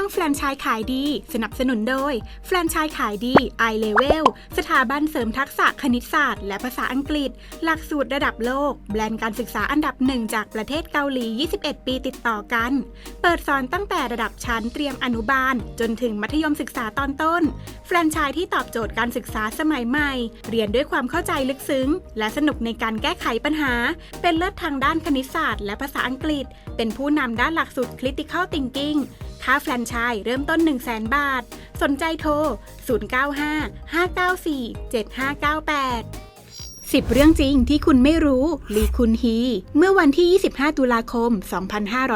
ช่วงแฟรนไชส์ขายดี สนับสนุนโดย แฟรนไชส์ขายดี i Level สถาบันเสริมทักษะคณิตศาสตร์ และภาษาอังกฤษ หลักสูตรระดับโลก แบรนด์การศึกษาอันดับหนึ่งจากประเทศเกาหลี 21 ปีติดต่อกัน เปิดสอนตั้งแต่ระดับชั้นเตรียมอนุบาล จนถึงมัธยมศึกษาตอนต้น แฟรนไชส์ที่ตอบโจทย์การศึกษาสมัยใหม่ เรียนด้วยความเข้าใจลึกซึ้ง และสนุกในการแก้ไขปัญหา เป็นเลิศทางด้านคณิตศาสตร์ และภาษาอังกฤษ เป็นผู้นำด้านหลักสูตร Critical Thinking ค่าแฟรนไชส์เริ่มต้น 1 0 0 0 0 0 บาท สนใจโทร 095 594 7598 10 เรื่องจริงที่คุณไม่รู้ ลีคุนฮี เมื่อวันที่ 25 ตุลาคม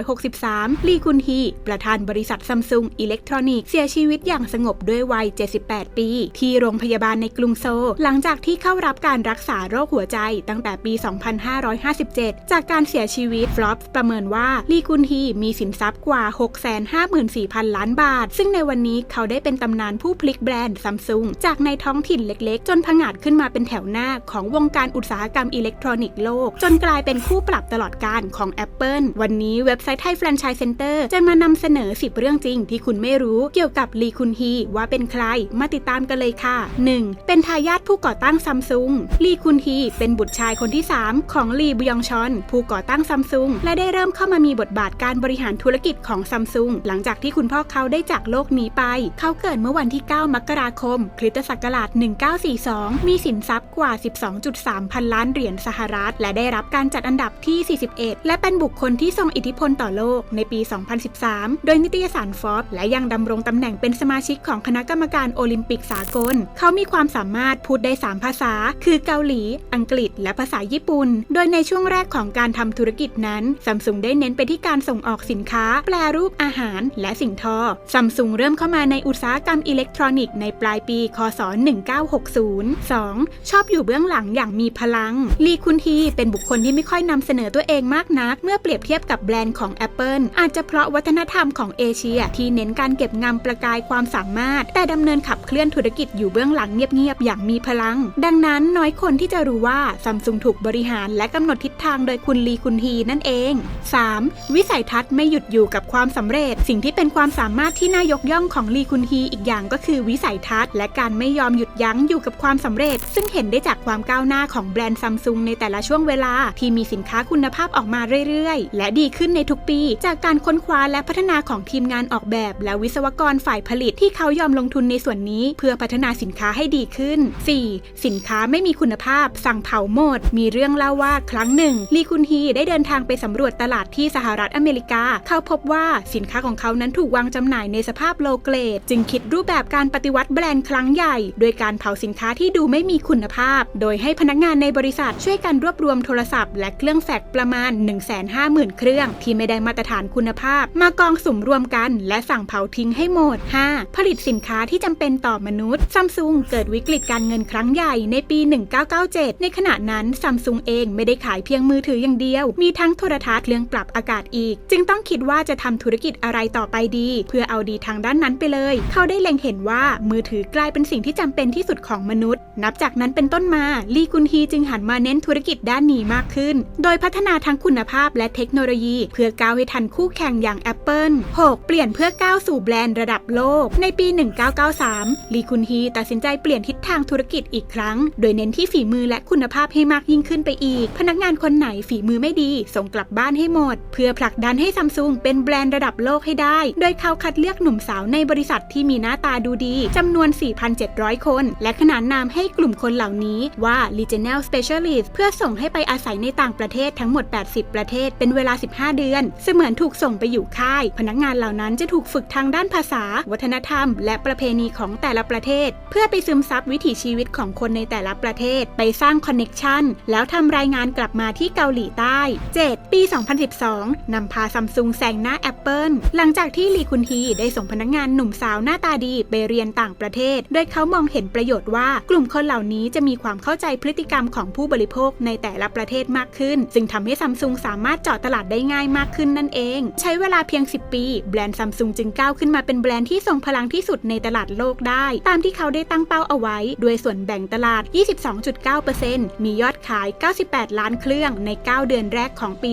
2563 ลีคุนฮี ประธานบริษัทซัมซุงอิเล็กทรอนิกส์เสียชีวิตอย่างสงบด้วยวัย 78 ปี ที่โรงพยาบาลในกรุงโซลหลังจากที่เข้ารับการรักษาโรคหัวใจตั้งแต่ปี 2557 จากการเสียชีวิตฟลอปประเมินว่า ลีคุนฮีมีสินทรัพย์กว่า 654,000 ล้านบาท ซึ่งในวันนี้เขาได้เป็นตำนานผู้พลิกแบรนด์ซัมซุงจากในท้องถิ่นเล็กๆ จนผงาดขึ้นมาเป็นแถวหน้าของวงงการอุตสาหกรรมอิเล็กทรอนิกส์โลก จนกลายเป็นคู่ปรับตลอดการของ Apple วันนี้เว็บไซต์ไทยแฟรนไชส์เซ็นเตอร์จะมานำเสนอ 10 เรื่องจริงที่คุณไม่รู้เกี่ยวกับลีคุนฮีว่าเป็นใคร มาติดตามกันเลยค่ะ 1. เป็นทายาทผู้ก่อตั้งซัมซุงลีคุนฮีเป็นบุตรชายคนที่ 3 ของลีบุยองชอน ผู้ก่อตั้งซัมซุงและได้เริ่มเข้ามามีบทบาทการบริหารธุรกิจของซัมซุงหลังจากที่คุณพ่อเขาได้จากโลกนี้ไป เขาเกิดเมื่อวันที่ 9 มกราคมคริสตศักราช1942 มีสินทรัพย์กว่า12.3พันล้านเหรียญสหรัฐ และได้รับการจัดอันดับที่ 41 และเป็นบุคคลที่ทรงอิทธิพลต่อโลกในปี 2013 โดยนิตยสารฟอร์บและยังดำรงตำแหน่งเป็นสมาชิกของคณะกรรมการโอลิมปิกสากล เขามีความสามารถพูดได้ 3 ภาษา คือเกาหลี อังกฤษ และภาษาญี่ปุ่น โดยในช่วงแรกของการทำธุรกิจนั้นซัมซุงได้เน้นไปที่การส่งออกสินค้า แปรรูปอาหาร และสิ่งทอซัมซุงเริ่มเข้ามาในอุตสาหกรรมอิเล็กทรอนิกส์ในปลายปี คศ 1960 2. ชอบอยู่เบื้องหลังอย่างมีพลัง ลีคุนฮีเป็นบุคคลที่ไม่ค่อยนำเสนอตัวเองมากนัก เมื่อเปรียบเทียบกับแบรนด์ของ Apple อาจจะเพราะวัฒนธรรมของเอเชีย ที่เน้นการเก็บงำประกายความสามารถ แต่ดำเนินขับเคลื่อนธุรกิจอยู่เบื้องหลังเงียบๆอย่างมีพลัง ดังนั้นน้อยคนที่จะรู้ว่าซัมซุงถูกบริหารและกำหนดทิศทางโดยคุณลีคุนฮีนั่นเอง 3. วิสัยทัศน์ไม่หยุดอยู่กับความสำเร็จ สิ่งที่เป็นความสามารถที่น่ายกย่องของลีคุนฮีอีกอย่างก็คือวิสัยทัศน์ และการไม่ยอมหยุดยั้งอยู่กับความสำเร็จ ซึ่งเห็นได้จากความก้าวหน้าของแบรนด์ซัมซุงในแต่ละช่วงเวลาที่มีสินค้าคุณภาพออกมาเรื่อยๆ และดีขึ้นในทุกปี จากการค้นคว้าและพัฒนาของทีมงานออกแบบ และวิศวกรฝ่ายผลิตที่เขายอมลงทุนในส่วนนี้ เพื่อพัฒนาสินค้าให้ดีขึ้น 4. สินค้าไม่มีคุณภาพ สั่งเผาหมด มีเรื่องเล่าว่าครั้งหนึ่งลีคุนฮีได้เดินทางไปสำรวจตลาดที่สหรัฐอเมริกา เขาพบว่าสินค้าของเขานั้นถูกวางจำหน่ายในสภาพโลเกรด จึงคิดรูปแบบการปฏิวัติแบรนด์ครั้งใหญ่ โดยการเผาสินค้าที่ดูไม่มีคุณภาพ โดยให้พนักงานในบริษัทช่วยกันรวบรวมโทรศัพท์และเครื่องแฟกประมาณ 150,000 เครื่อง ที่ไม่ได้มาตรฐานคุณภาพ มากองสุ่มรวมกัน และสั่งเผาทิ้งให้หมด 5. ผลิตสินค้าที่จำเป็นต่อมนุษย์ซัมซุงเกิดวิกฤตการเงินครั้งใหญ่ในปี 1997 ในขณะนั้นซัมซุงเองไม่ได้ขายเพียงมือถืออย่างเดียว มีทั้งโทรทัศน์เครื่องปรับอากาศอีก จึงต้องคิดว่าจะทำธุรกิจอะไรต่อไปดี เพื่อเอาดีทางด้านนั้นไปเลย เขาได้เล็งเห็นว่ามือถือกลายเป็นสิ่งที่จำเป็นที่สุดของมนุษย์ นับจากนั้นเป็นต้นมาลีกุนฮีจึงหันมาเน้นธุรกิจด้านนี้มากขึ้น โดยพัฒนาทั้งคุณภาพและเทคโนโลยี เพื่อก้าวให้ทันคู่แข่งอย่าง Apple 6. เปลี่ยนเพื่อก้าวสู่แบรนด์ระดับโลก ในปี 1993 ลีคุนฮีตัดสินใจเปลี่ยนทิศทางธุรกิจอีกครั้ง โดยเน้นที่ฝีมือและคุณภาพให้มากยิ่งขึ้นไปอีก พนักงานคนไหนฝีมือไม่ดี ส่งกลับบ้านให้หมด เพื่อผลักดันให้ซัมซุงเป็นแบรนด์ระดับโลกให้ได้ โดยเขาคัดเลือกหนุ่มสาวในบริษัทที่มีหน้าตาดูดีจำนวน 4,700 คน และขนานนามให้กลุ่มคนเหล่านี้ว่า Regional Specialist เพื่อส่งให้ไปอาศัยในต่างประเทศทั้งหมด 80 ประเทศ เป็นเวลา 15 เดือน เสมือนถูกส่งไปอยู่ค่าย พนักงานเหล่านั้นจะถูกฝึกทางด้านภาษา วัฒนธรรม และประเพณีของแต่ละประเทศ เพื่อไปซึมซับวิถีชีวิตของคนในแต่ละประเทศ ไปสร้างคอนเน็ชันแล้วทำรายงานกลับมาที่เกาหลีใต้ 7 ปี 2012นำพาซัมซุงแซงหน้า Apple หลังจากที่ลีคุนฮีได้ส่งพนักงานหนุ่มสาวหน้าตาดีไปเรียนต่างประเทศ โดยเขามองเห็นประโยชน์ว่ากลุ่มคนเหล่านี้จะมีความเข้าใจพฤติกรรมของผู้บริโภคในแต่ละประเทศมากขึ้น ซึ่งทำให้ซัมซุงสามารถเจาะตลาดได้ง่ายมากขึ้นนั่นเอง ใช้เวลาเพียง 10 ปี แบรนด์ซัมซุงจึงก้าวขึ้นมาเป็นแบรนด์ที่ทรงพลังที่สุดในตลาดโลกได้ ตามที่เขาได้ตั้งเป้าเอาไว้ ด้วยส่วนแบ่งตลาด 22.9%มียอดขาย 98 ล้านเครื่องใน 9 เดือนแรกของปี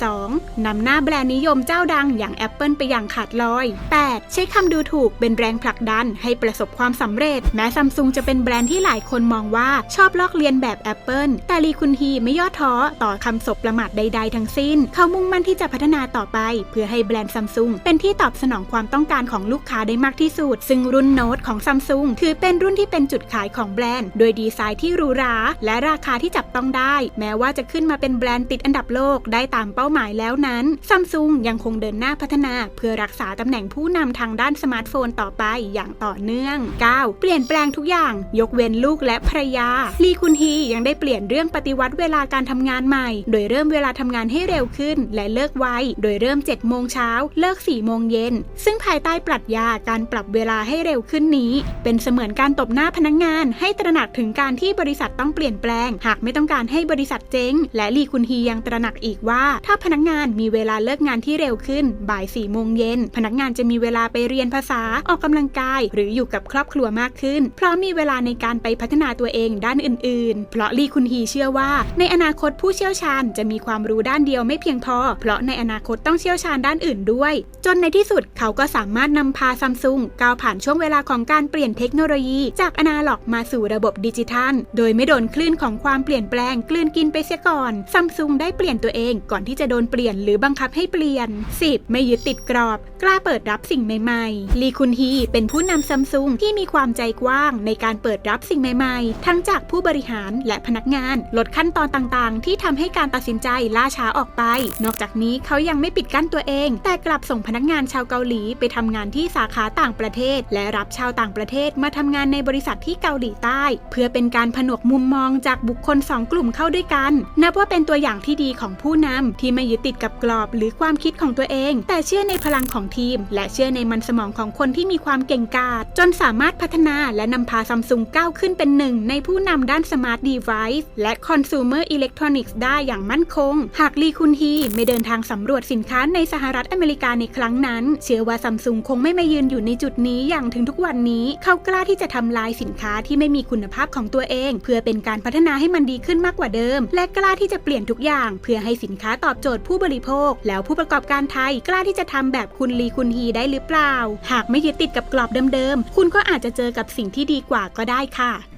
2012นำหน้าแบรนด์นิยมเจ้าดังอย่าง Apple ไปอย่างขาดลอย 8. ใช้คำดูถูกเป็นแรงผลักดันให้ประสบความสำเร็จ แม้ซัมซุงจะเป็นแบรนด์ที่หลายคนมองว่าชอบลอกเลียนแบบ Apple แต่ลีคุนฮีไม่ย่อท้อต่อคำสบประมาทใด ๆ ทั้งสิ้น เขามุ่งมั่นที่จะพัฒนาต่อไป เพื่อให้แบรนด์ซัมซุงเป็นที่ตอบสนองความต้องการของลูกค้าได้มากที่สุด ซึ่งรุ่นโน้ตของซัมซุงถือเป็นรุ่นที่เป็นจุดขายของแบรนด์ โดยดีไซน์ที่หรูหราและราคาที่จับต้องได้ แม้ว่าจะขึ้นมาเป็นแบรนด์ติดอันดับโลกได้ตามเป้าหมายแล้วนั้นซัมซุงยังคงเดินหน้าพัฒนา เพื่อรักษาตำแหน่งผู้นำทางด้านสมาร์ทโฟนต่อไปอย่างต่อเนื่อง 9. เปลี่ยนแปลงทุกอย่าง ยกเว้นลูกและภรรยาลีคุนฮียังได้เปลี่ยนเรื่องปฏิวัติเวลาการทำงานใหม่ โดยเริ่มเวลาทำงานให้เร็วขึ้น และเลิกไวโดยเริ่ม 7 โมงเช้า เลิก 4 โมงเย็น ซึ่งภายใต้ปรัชญาการปรับเวลาให้เร็วขึ้นนี้ เป็นเสมือนการตบหน้าพนักงงาน ให้ตระหนักถึงการที่บริษัทต้องเปลี่ยนแปลง หากไม่ต้องการให้บริษัทเจ๊ง และลีคุนฮียังตระหนักอีกว่า ถ้าพนักงานมีเวลาเลิกงานที่เร็วขึ้น บ่าย 4 โมงเย็น พนักงานจะมีเวลาไปเรียนภาษา ออกกำลังกาย หรืออยู่กับครอบครัวมากขึ้น เพราะมีเวลาในการไปพัฒนาตัวเองด้านอื่นๆเพราะลีคุนฮีเชื่อว่า ในอนาคตผู้เชี่ยวชาญจะมีความรู้ด้านเดียวไม่เพียงพอ เพราะในอนาคตต้องเชี่ยวชาญด้านอื่นด้วย จนในที่สุดเขาก็สามารถนำพาซัมซุงก้าวผ่านช่วงเวลาของการเปลี่ยนเทคโนโลยี จากอนาล็อกมาสู่ระบบดิจิทัล โดยไม่โดนคลื่นของความเปลี่ยนแปลงกลืนกินไปเสียก่อนซัมซุงได้เปลี่ยนตัวเองก่อนที่จะโดนเปลี่ยนหรือบังคับให้เปลี่ยน 10. ไม่ยึดติดกรอบ กล้าเปิดรับสิ่งใหม่ๆ ลีคุนฮีเป็นผู้นำซัมซุงที่มีความใจกว้างในการเปิดรับสิ่งใหม่ๆ ทั้งจากผู้บริหารและพนักงาน ลดขั้นตอนต่างๆ ที่ทำให้การตัดสินใจล่าช้าออกไป นอกจากนี้เขายังไม่ปิดกั้นตัวเอง แต่กลับส่งพนักงานชาวเกาหลีไปทำงานที่สาขาต่างประเทศ และรับชาวต่างประเทศมาทำงานในบริษัทที่เกาหลีใต้ เพื่อเป็นการผนวกมุมมองจากบุคคลสองกลุ่มเข้าด้วยกัน นับว่าเป็นตัวอย่างที่ดีของผู้นำที่ไม่ยึดติดกับกรอบ หรือความคิดของตัวเอง แต่เชื่อในพลังของทีม และเชื่อในมันสมองของคนที่มีความเก่งกาจจนสามารถพัฒนาและนำพาซัมซุงก้าวขึ้นเป็นหนึ่งในผู้นำด้านสมาร์ทดีไวซ์และคอน sumer electronics ได้อย่างมั่นคง หากลีคุนฮีไม่เดินทางสำรวจสินค้าในสหรัฐอเมริกาในครั้งนั้น เชื่อว่าซัมซุงคงไม่มายืนอยู่ในจุดนี้อย่างถึงทุกวันนี้ เขากล้าที่จะทำลายสินค้าที่ไม่มีคุณภาพของตัวเอง เพื่อเป็นการพัฒนาให้มันดีขึ้นมากกว่าเดิม และกล้าที่จะเปลี่ยนทุกอย่าง เพื่อให้สินค้าตอบโจทย์ผู้บริโภค แล้วผู้ประกอบการไทยกล้าที่จะทำแบบคุณลีคุนฮีได้หรือเปล่า หากไม่ยึดติดกับกรอบเดิมๆคุณก็อาจจะเจอกับสิ่งที่ดีกว่าก็ได้ค่ะ